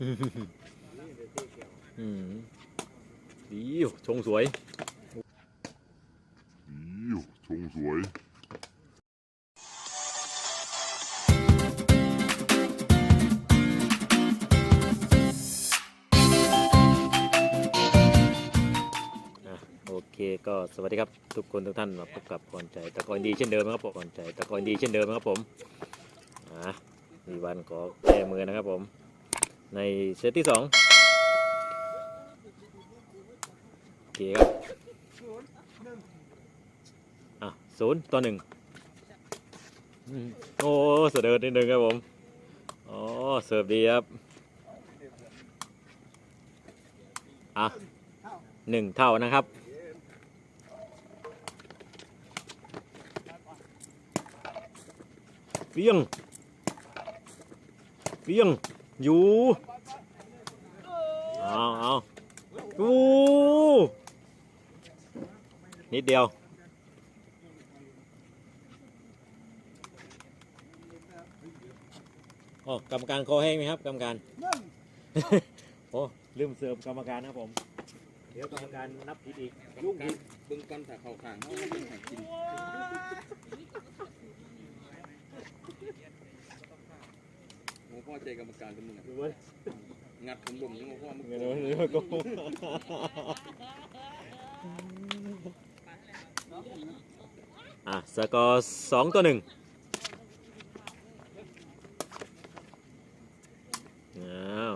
อืมดีอยู่ชงสวยดีอยชงสวยโอเคก็สวัสดีครับทุกคนทุกท่านมาพบกับก่อนใจตะกอนดีเช่นเดิมนะครับผมก่อนใจตะกอนดีเช่นเดิมนะครับผมอ่ามีวันขอแก้มือนะครับผม ในเซตที่สองโอเคครับอะศูนย์ต่อหนึ่งโอ้เสด็จนิดนึงครับผมอ๋อเสิร์ฟดีครับอะหนึ่งเท่านะครับเฟียงเฟียง อยู่เอาเอาอู้นิดเดียว โอ้กรรมการคอแห้งไหมครับกรรมการ โอ้ลืมเสิร์ฟกรรมการนะครับผม เดี๋ยวกรรมการนับผิดอีกลูกอีกเบิ่งก่อนถ้าเข้าข้างเขาไม่ให้กิน โอ้พ่อใจกรรมการเป็นมึงอะดูเว้ยงัดผมลมยังพ่อมึงเงินเดือนก็ อะสกอร์สองต่อหนึ่งอ้าว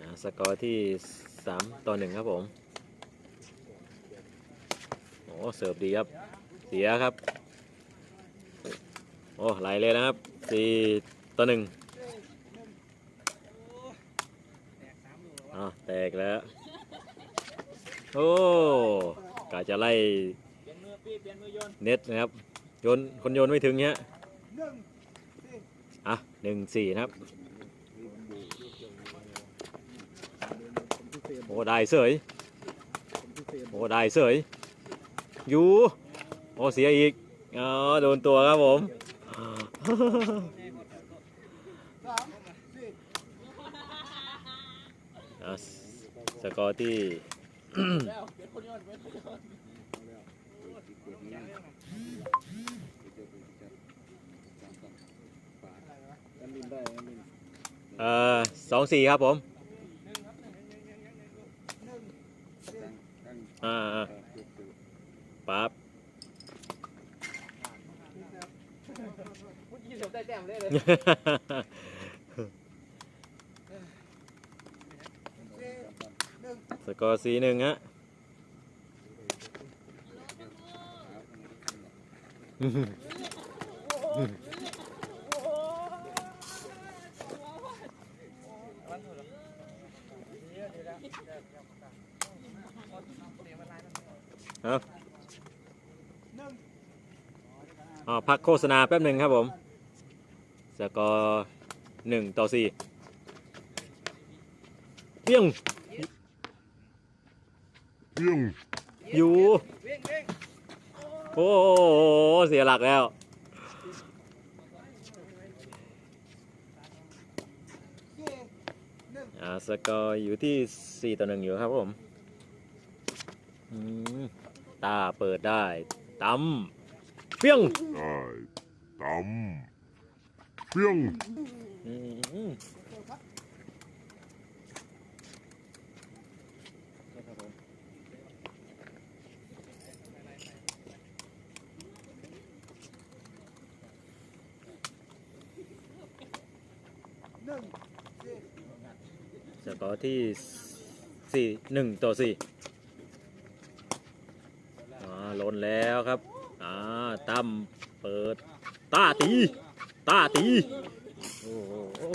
อะสกอร์ที่สามต่อหนึ่งครับผม โอ้เสิร์ฟดีครับ เสียครับโอ้ไหลเลยนะครับสี่ต่อหนึ่งอ่าแตกแล้ว โอ้กาจะไล่เน็ตนะครับโยนคนโยนไม่ถึงเนี้ยอะหนึ่งสี่นะครับ โอ้ได้เสยโอ้ได้เสยอยู่โอ้เสียอีกอ๋อโดนตัวครับผม สกอร์ที่เอ่อสองสี่ครับผม อ่าอ่าปั๊บ สกอร์สีหนึ่งฮะครับอ๋อพักโฆษณาแป๊บหนึ่งครับผม สกอร์หนึ่งต่อสี่เพียงเพียงอยู่ โอ้เสียหลักแล้ว อ่าสกอร์อยู่ที่สี่ต่อหนึ่งอยู่ครับผมตาเปิดได้ตั้มเพียงได้ตั้ 冰อืมสกอร์ที่สี่หนึ่งต่อสี่อ่าล้นแล้วครับ อ่าตั้มเปิดตาตี ตาตีโอ้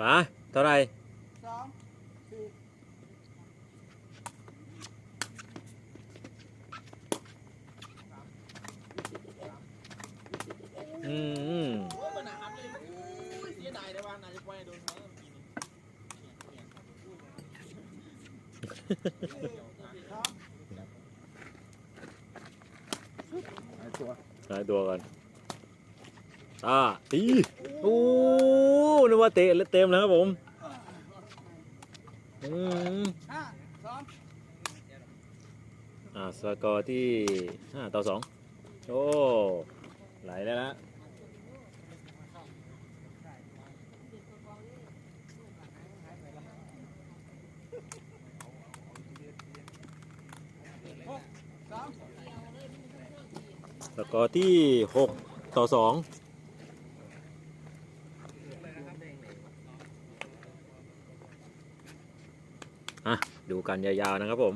ป๋าเท่าไหรสองสี่อืมโอ้ยมันหนาเลยโอ้ยเสียดายแต่ว่าน่าจะปล่อยให้โดนเขาไอ้ตัวหายตัวก่อนตาตีโอ้ โอ้นึกว่าเตะเต็มแล้วครับผมอืมอ่าสกอร์ที่ห้าต่อสองโอ้ไหลแล้วนะสกอร์ที่หกต่อสอง ดูกันยาวๆนะครับผม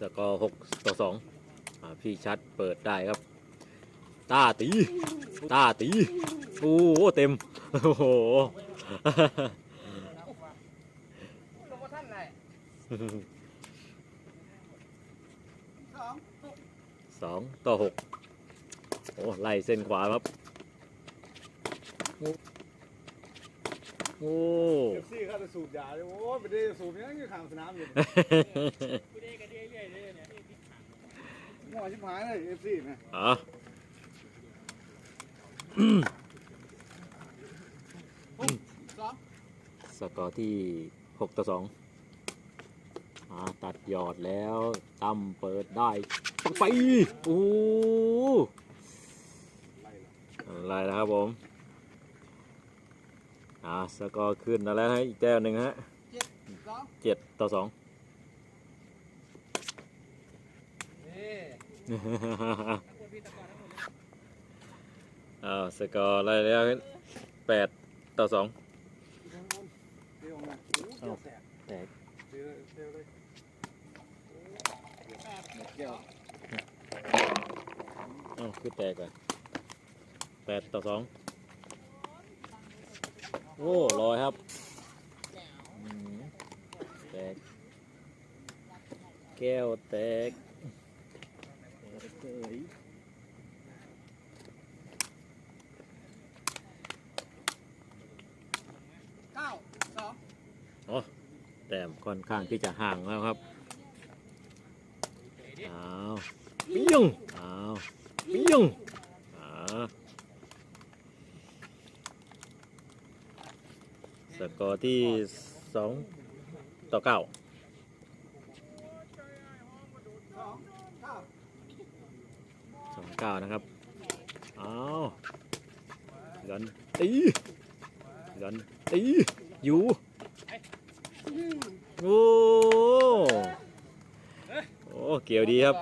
สกอร์หกต่อสองพี่ชัดเปิดได้ครับตาตีตาตีโอ้โหเต็มโอ้โหสองหกสองต่อหกโอ้ไล่เส้นขวาครับ โอ้ เอฟ ซีเขาจะสูบยาเลยโอ้ยไปได้สูบยังอยู่ข้างสนามอยู่หมอชิบหายเลยเอฟซีนะอะสองสกอร์ที่หกต่อสองอ่าตัดยอดแล้วตั้มเปิดได้ปังไป โอ้โหอะไรนะครับผม อ่าสกอร์ขึ้นมาแล้วนะอีกแต้มหนึ่งฮะเจ็ดสองเจ็ดต่อสองนี่อ่าสกอร์อะไรแล้วแปดต่อสองเดี๋ยวมาโอ้ยแสบแตก เดี๋ยวเดี๋ยวเลยเกี่ยวอ้าวคือแตกเลยแปดต่อสอง โอ้ลอยครับอืมแตกแก้วแตกเอ้ยเก้าสองอ๋อแต้มค่อนข้างที่จะห่างแล้วครับอ้าวปิ้งอ้าวปิ้งอ่าส กอร์ที่สองต่อเก้าสองเก้าสองเก้านะครับอ้าวกันตีกันตีอยู่โอ้โอ้เกี่ยวดีครับ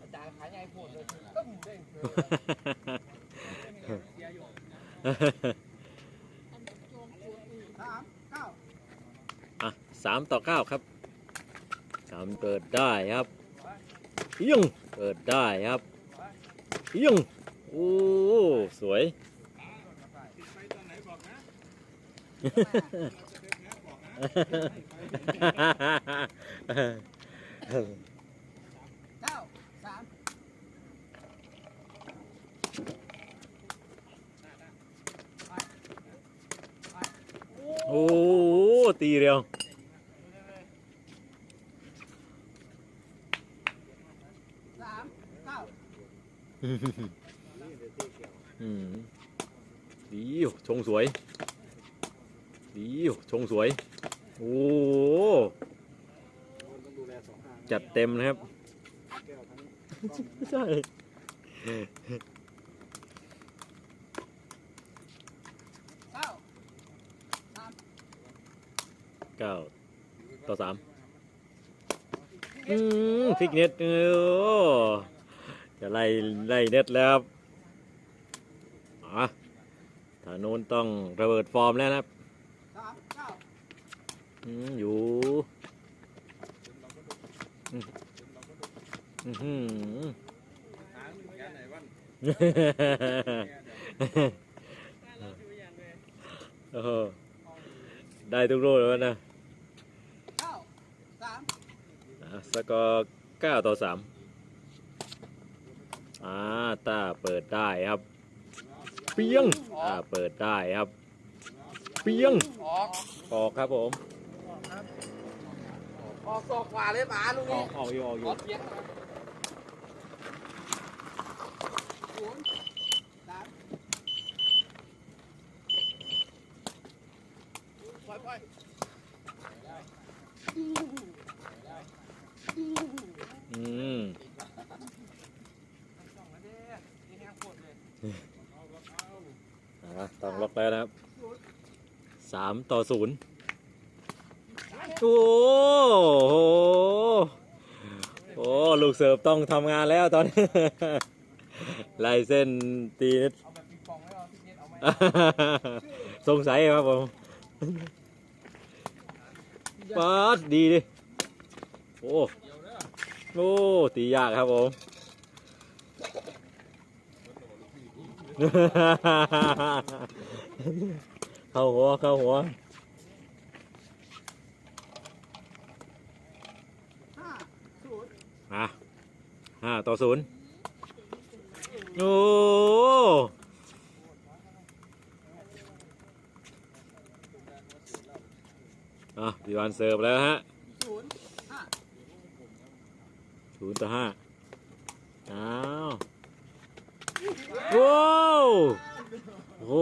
อาจารย์ขายไงปวดเลยตึ้มเด้งสามเก้า อะสามต่อเก้าครับสามเปิดได้ครับเอียงเปิดได้ครับเอียงโอ้สวยเก้าสาม โอ้ ตีเร็วสามเก้าอืมดีชงสวย ดีชงสวย โอ้ต้องดูแลสองทางจัดเต็มนะครับ ใช่ เก้า เก้าต่อสามอืมพลิกเน็ตเออจะไล่ไล่เน็ตแล้วครับอะทางโน้นต้องระเบิดฟอร์มแล้วนะครับสามเก้าอืมอยู่อืมอื้อหือหาหนึ่งงานไหนวันโอ้ได้ทุกลูกแล้วนะ เก้าสาม อะ สกอร์เก้าต่อสามอ่าตาเปิดได้ครับ เปียงอ่าเปิดได้ครับ เปียงออกออกครับผมออกศอกขวาเลยหมาลูกอนี้อกออกอยู่ออกออยู่อกเสียงศูนย์สามปล่อยปล่อย อืมส่องมาเด้อนี่แห้งปวดเลยอ่าต้องล็อกแล้วนะครับสามต่อศูนย์โอ้โหโอ้ลูกเสิร์ฟต้องทำงานแล้วตอนนี้ ลายเส้นตีนิด สงสัยครับผมป๊าดดีดิ โอ้ โอ้ตียากครับผม เข้าหัว เข้าหัวห้าศูนย์อะห้าต่อศูนย์โอ้อะดีวันเสิร์ฟแล้วฮะ ศูนย์ห้า ศู นย์ต่อห้าอ้าวว้าวโอ้โห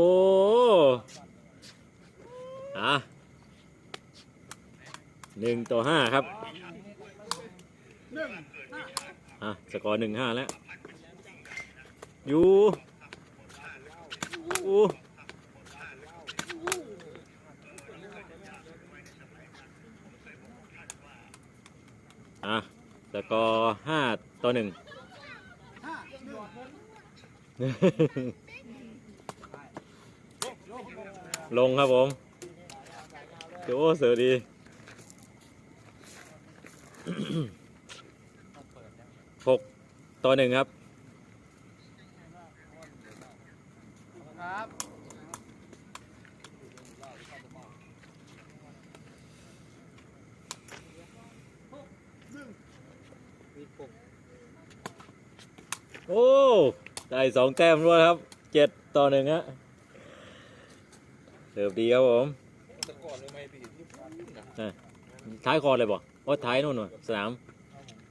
อะหนึ่งต่อห้าครับอะสกอร์หนึ่งห้าแล้ว อยู่อู้อะสกอร์ห้า ต่อหนึ่งลงครับผมโอ้เสือดีหกต่อหนึ่งครับครับ โอ้ ได้สองแต้มด้วยครับ เจ็ดต่อหนึ่งฮะเสิร์ฟดีครับผมท้ายคอเลยบ่โอ้ท้ายนู่นว่ะสนาม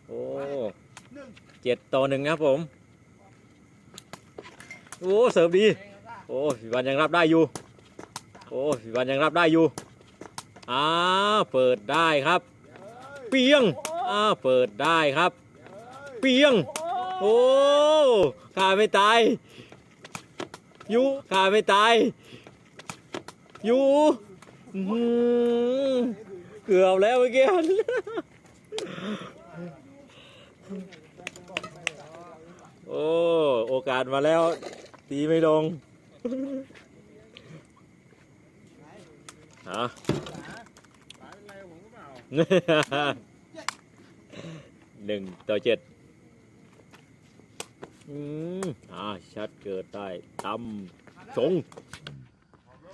โอ้เจ็ดต่อหนึ่งครับผม โอ้เสิร์ฟดี โอ้พี่วันยังรับได้อยู่ โอ้พี่วันยังรับได้อยู่ อ้าวเปิดได้ครับ เปียง อ้าวเปิดได้ครับ เปียง โอ้ขาไม่ตายอยู่ขาไม่ตายอยู่อื้อหือเกือบแล้วเมื่อกี้ โอ้ โอกาสมาแล้ว ตีไม่ลงอะหนึ่งต่อเจ็ด อืมอ่าชัดเกิดได้ตำสง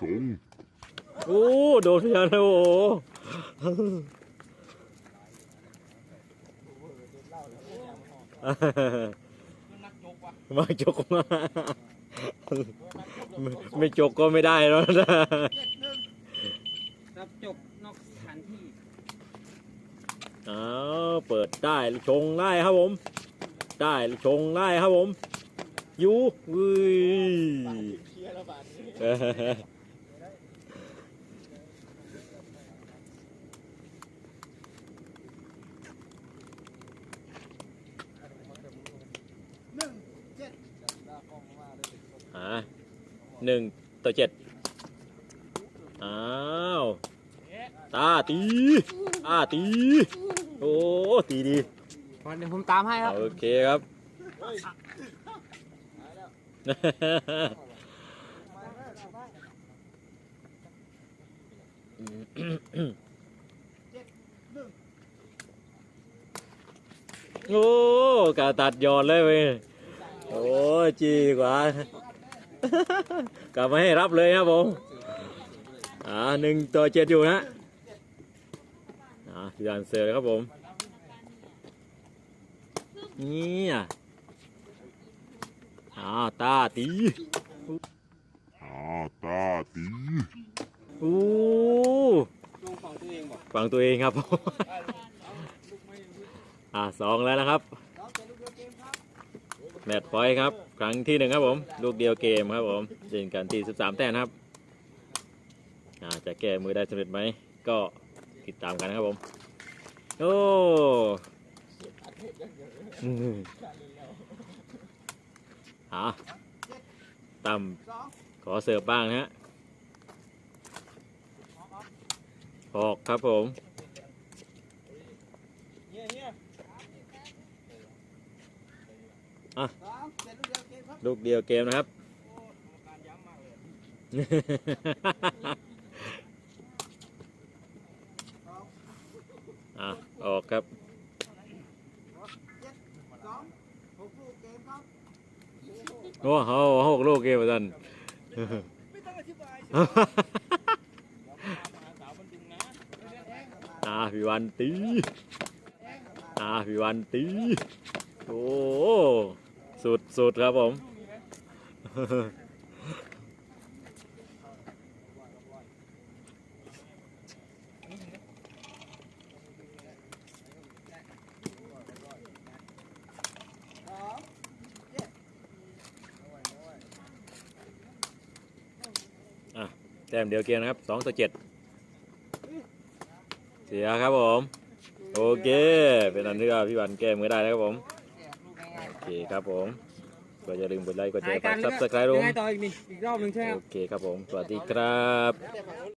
สงโอ้โดนพยานแล้วโอ้โหนักจกว่ะมาจกมาไม่ไม่จกก็ไม่ได้แล้วนะเจ็ดหนึ่งรับจบนอกสถานที่อ้าวเปิดได้ชงได้ครับผม ได้ชงได้ครับผมยูอุ้ยออหนึ่งเจ็ดอ่าหนึ่งต่อเจ็ดอ้าวตาตีตาตี โอ้ ตีดี เดี๋ยวผมตามให้ครับ โอเคครับ โอ้กาตัดยอดเลยเว้ยโอ้จีกว่ากลับมาให้รับเลยครับผมอ่าหนึ่งต่อเจ็ดอยู่นะอ่าพี่ดันเสือร์ครับผม นี่อะอ่าตาตีอ่าตาตีอู้ลงฝั่งตัวเองบอกฟังตัวเองครับผมอ่าสองแล้วนะครับแมตช์พอยต์ครับ ครั้งที่หนึ่งครับผม ลูกเดียวเกมครับผมเล่นกันที่13แต้มนะครับอ่าจะแก้มือได้สำเร็จไหม ก็ติดตามกันนะครับผม โอ้ อืมอ่าตั้มขอเสิร์ฟบ้างนะฮะออกครับผมเนี่ยเนี่ยลูกเดียวเกมนะครับ อะ ออกครับ โอ้โหหกลูกเกมท่านไม่ต้องอธิบายสิสาวมันดึงนะอ่าพี่วันตีอ่าพี่วันตีโอ้สุดสุดครับผม แต้มเดียวเกมนะครับสองต่อเจ็ดเสียครับผม โอเค เป็นอันที่ว่าพี่วันแก้มือได้แล้วครับผมลูกง่ายโอเคครับผมก็อย่าลืมกดไลค์กดๆแชร์ฝากซับสไครต์ลยังงไงต่ออีกนี่อีกรอบหนึ่งใช่ไหมโอเคครับผม สวัสดีครับแต่ฝั่งนู้น